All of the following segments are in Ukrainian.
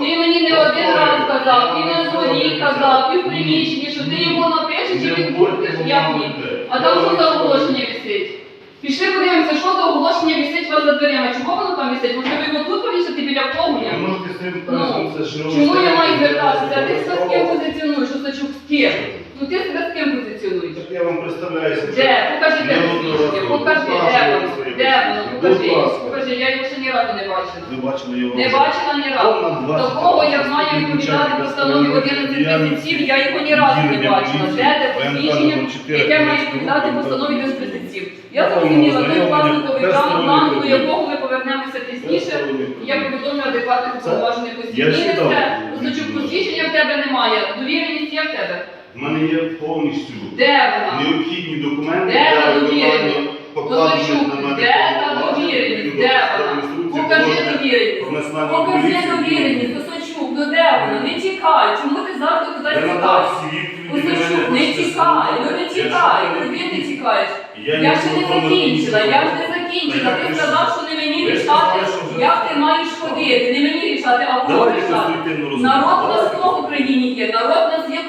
Ти мені не один раз казав, і на дворі казав, і в приміщенні, що ти йому напишеш і відкуртиш, як ні. А там що за оголошення висить? Пішли подивимося, що за оголошення висить вас за дверима. Чого воно там висить? Може, ви його тут повісити біля погоня? Ну, чому я маю звертатися? А ти все з ким позиціонуєш, що це чуб? Ну ти себе з ким позиціонуєш? Так Я вам представляюся. Де? Покажи де посвідчення. Покажи, де воно? Де воно? Покажи. Покажи, я його ще ні разу не бачила. Ви бачили його? Не бачила ні разу. Понад 20 Такого, як разів. має відповідати постанові сторон 1137, я його ні разу не бачила. Де те посвідчення, яке має відповідати постанові області. 1137? Я Я зрозуміла, той власниковий план, до якого ми повернемося пізніше. Я повідомлю адекватних уповноважених осіб. Ні, не все. Значить, посвідчення в тебе немає, довіреність є в тебе. В мене є повністю Де вона? необхідні документи Де для та виконання довіреність? покладених Означук, на мене де та довіреність? Де вона? Покажи довіреність. Покажи довіреність, Осачук, ну де вона? Не тікай. Чому ти завжди кудись Я надав тікаєш? всі відповіді. ви Осачук, мене не тікай, ну не тікай, куди ти тікаєш? Я Я ще не закінчила, я ж не закінчила. Ти сказав, що не мені ви ж рішати, сказали, що вже- як ти маєш ходити. Не мені рішати, а кому Давайте рішати. конструктивно розмовляти. Народ у нас в Україні є? Народ у нас є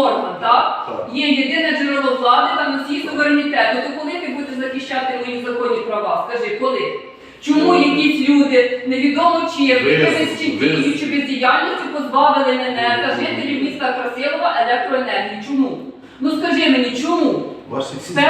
орган, так? Так. Є єдине джерело влади та носій суверенітету. То коли ти будеш захищати мої законні права? Скажи, коли? Чому Ну, якісь люди, невідомо чим, якимись чи дією, чи бездіяльністю позбавили мене та жителів міста Красилова електроенергії? Чому? Ну скажи мені, чому? З 1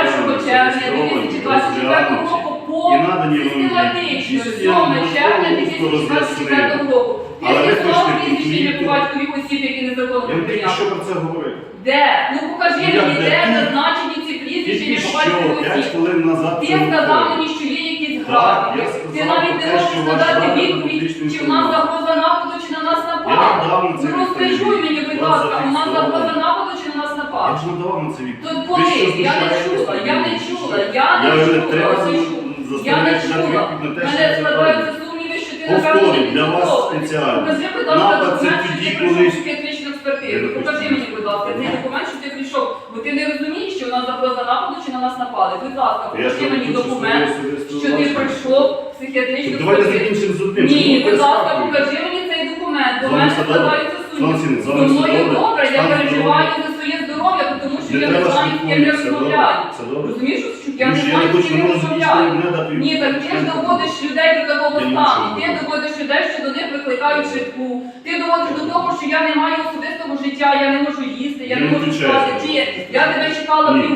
червня 2024 року по систематично, всі 7 червня додатково 2024 року. Хочете прізвище конфлікту. по батькові осіб, які Я незаконно тільки що про це говорив. Де? Ну покажи мені, де? зазначені ці прізвища по батькові осіб. хвилин назад. Ти сказав мені, що є якісь графіки. Ти навіть не можеш надати відповідь, чи в нас загроза нападу, чи на нас Я напали. Ну розкажуй мені, будь ласка, у нас загроза нападу, чи на нас Я ж надавав на це відповідь. Ви коли? Я не чула, я не чула, я не Я чула, рази Осачук. Я не дати чула. на те, Мене що це складаються правда. сумніви, що ти Повторюю, напевно для вас підготовлений. спеціально. Покажи, будь ласка, Напад це документ, що тоді, ти прийшов коли- в психіатричну експертизу. Я Покажи мені, будь ласка, цей документ, що ти прийшов. Бо ти не розумієш, що у нас загроза нападу, чи на нас напали. Будь ласка, Я покажи мені хочу документ, що ти пройшов в психіатричну Давайте експертизу. закінчимо з одним. Ні, будь ласка, покажи мені цей документ. До З вами мене все добре? складаються сумніви. з Зі мною добре? я переживаю за своє здоров'я, тому що Не я не треба знаю, з ким я добре? розмовляю. Добре? Розумієш, що я не що знаю, я не розмовляю. Ні, так ти ж доводиш людей до такого стану. Ти доводиш людей, що до них викликають швидку. Ти доводиш до того, що я не маю особистого життя, я не можу їсти, я не можу спати. Чи я тебе чекала. Навіть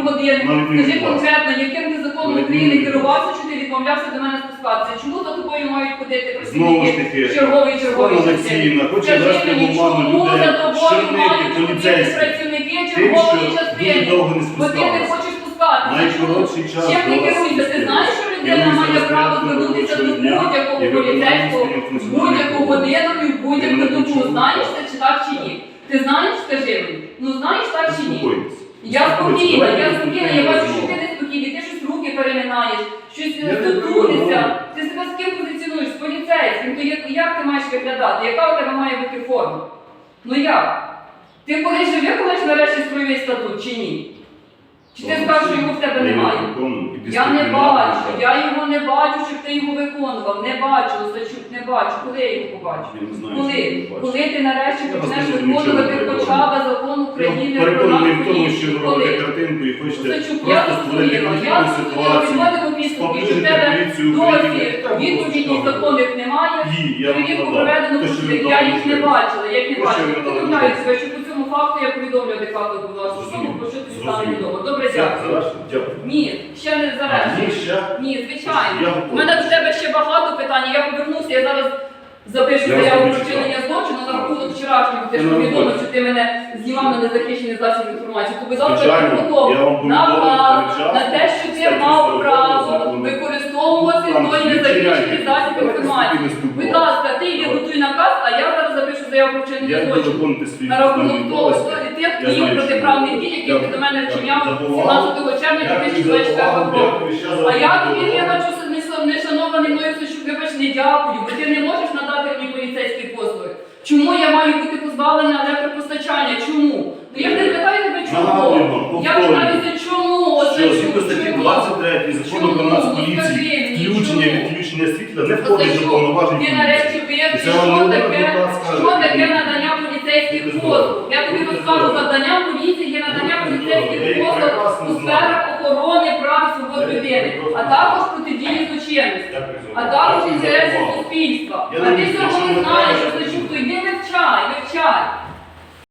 не Скажи конкретно, яким ти законом України керувався, що ти відмовлявся до мене спускатися? Чому за тобою мають ходити працівники частини? Хоче Скажи мені, чому за тобою мають ходити працівники чергової частини? Бо ти не хочеш. Найкоротший час Чим не до? Ти знаєш, що людина має право звернутися до будь-якого поліцейського будь-яку годину і в будь-яку добу. Знаєш це чи так чи ні? Ти знаєш, скажи мені. Ну знаєш так чи ні? Я спокійна, я спокійна, я бачу, що ти не спокійний, ти щось руки переминаєш, щось Я не Ти себе з ким позиціонуєш? З поліцейським. То як, як ти маєш виглядати? Яка у тебе має бути форма? Ну як? Ти колись же виконаєш нарешті строєвий статут чи ні? Чи ти скажеш, що його в тебе немає? Я не бачу, я його не бачу, щоб ти його виконував. Не бачу, Остачук, не бачу. Коли я його побачу? Я не знаю, що Коли? я бачу. Коли ти нарешті Я почнеш виконувати хоча б закон України Я про переконаний в тому, що ви робите Коли? картинку і хочете Остачук, я просто створити зрозуміла, я конфліктну зрозуміла, ситуацію. відводимо підсумки, що в тебе поліцію досі. Так, відповідні так. законів немає. Ні, я вам Перевірку надав. проведено Те, що ви суді. дали Я їх не бачила, я їх не Те, що бачила. ви дали себе, що факту я повідомлю адекватно до вас особу, Зрозуміло. про що тобі стане Зрозуміло. відомо. Добре, Все, дякую. завершено? Дякую. Ні, ще не А. Ні, ще? Ні, звичайно. У мене до тебе ще багато питань. Я повернуся, я зараз запишу Я заяву про не вчинення злочину на рахунок вчорашнього. Ти ж не повідомив, що ти мене знімав на незахищений засіб інформації. То будь ласка, Звичайно, ти готов вам на повідомив вас, на те, що ти мав право використовувати той не незахищений засіб інформації. Будь ласка, зараз про вчинення Я буду злочину. виконувати свій На рахунок того, обов'язок. що тих Я дій знаю, протиправних дій, які ти до мене вчиняв Забував. 17 червня Дякую за 2024 увагу. року. Дякую, ще за А я тобі бачу, що не- не шанований мною Сощук, не дякую, бо ти не можеш надати мені поліцейські послуги. Чому я маю бути позбавлена електропостачання? Чому? Ну я не питаю тебе чому. вам, Я повторюю, питаюся чому. Оце Що чому? статті 23 закону про Чому? нас Ну, поліції, скажи мені, включення чому? відключення світла не входить до повноважень Ти поліції. нарешті І це що таке, що таке надання поліцейських послуг. Я тобі розкажу, завданням поліції є надання поліцейських послуг у сферах охорони прав і свобод людини, а також протидії злочинності, а також інтересів суспільства. А ти всього не знаєш, що ти чув, то йди вивчай, вивчай.